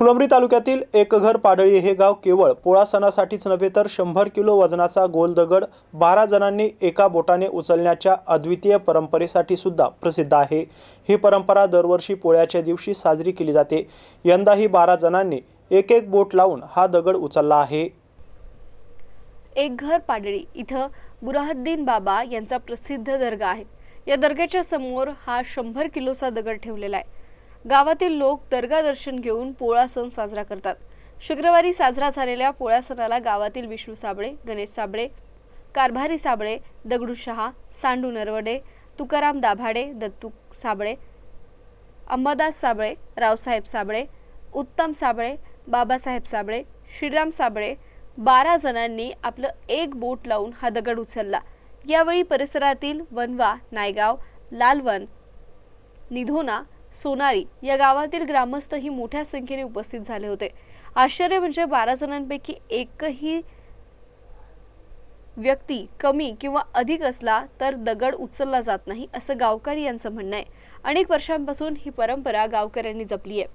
फुलंब्री तालुक्यातील एकघर पाडळी हे गाव केवळ पोळा सणासाठीच नव्हे तर शंभर किलो वजनाचा गोल दगड बारा जणांनी एका बोटाने उचलण्याच्या अद्वितीय परंपरेसाठी सुद्धा प्रसिद्ध आहे. ही परंपरा दरवर्षी पोळ्याच्या दिवशी साजरी केली जाते. यंदाही बारा जणांनी एक एक बोट लावून हा दगड उचलला आहे. एक घर पाडळी इथं बुराहद्दीन बाबा यांचा प्रसिद्ध दर्गा आहे. या दर्ग्याच्या समोर हा शंभर किलोचा दगड ठेवलेला आहे. गावातील लोक दर्गा दर्शन घेऊन पोळा सण साजरा करतात. शुक्रवारी साजरा झालेल्या पोळा सणाला गावातील विष्णू साबळे गणेश साबळे कारभारी साबळे दगडू शहा सांडू नरवडे तुकाराम दाभाडे दत्तू साबळे अंबादास साबळे रावसाहेब साबळे उत्तम साबळे बाबासाहेब साबळे श्रीराम साबळे बारा जणांनी आपलं एक बोट लावून हा दगड उचलला. यावेळी परिसरातील वनवा नायगाव लालवन निधोना सोनारी या गावातील ग्रामस्थही मोठ्या संख्येने उपस्थित झाले होते. आश्चर्य म्हणजे बारा जणांपैकी एकही व्यक्ती कमी किंवा अधिक असला तर दगड उचलला जात नाही असं गावकरी यांचं म्हणणं आहे. अनेक वर्षांपासून ही परंपरा गावकऱ्यांनी जपली आहे.